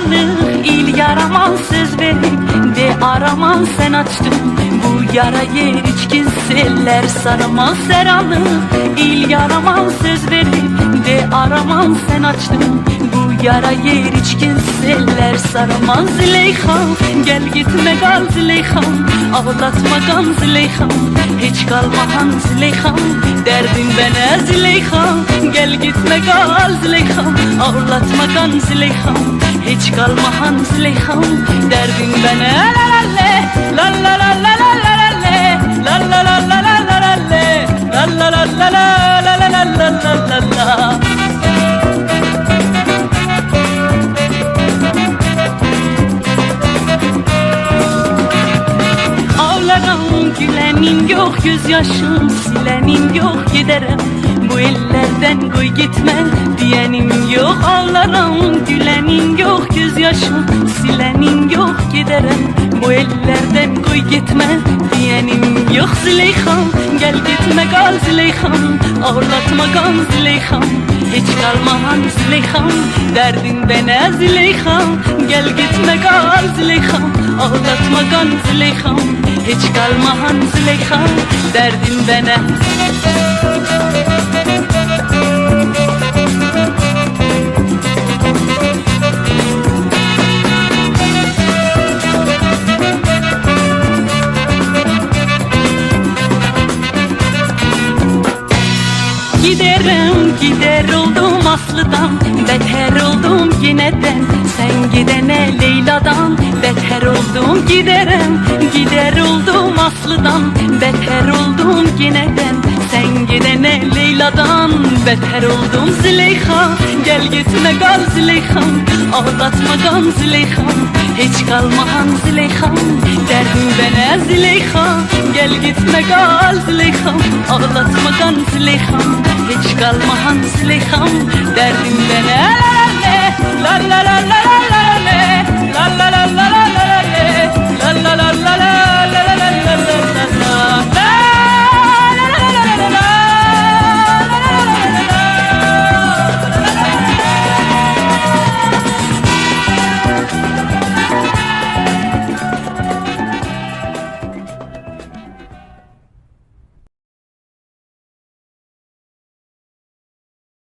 karanlık il yarama söz verip de arama sen açtın bu yarayı. İçkin seller sarama seranlık il yarama söz verip de arama sen açtın bu yarayı içkin seller saramaz Züleyha Gel gitme kal Züleyha Ağlatma gam Züleyha Hiç kalmahan Züleyha Derdin bana Züleyha Gel gitme kal Züleyha Ağlatma gam Züleyha Hiç kalmahan Züleyha Derdin bana la la la la la la la Gülenim yok gözyaşım silenim yok giderim. Bu ellerden koy gitme diyenim yok. Ağlarım gülenim yok gözyaşım silenim yok giderim. Bu ellerden koy gitme diyenim yok. Züleyha Gel gitme kal Züleyha Ağlatma gam Züleyha hiç kalmahan Züleyha Derdin bana Züleyha Gel gitme kal Züleyha Ağlatma kan Züleyha Hiç kalmahan Züleyha Derdin bana. Giderim gider oldum Aslı'dan. Beter oldum yineden gidene Leyla'dan Beter oldum giderim Gider oldum Aslı'dan Beter oldum yine ben. Sen gidene Leyla'dan Beter oldum Züleyha. Gel gitme gal Züleyha'm Aldatma gal Züleyha'm Hiç kalmahan Züleyha'm Derim bana Züleyha. Gel gitme gal Züleyha'm Aldatma gal Züleyha'm Hiç kalmahan Züleyha'm Derim bana. La la la la la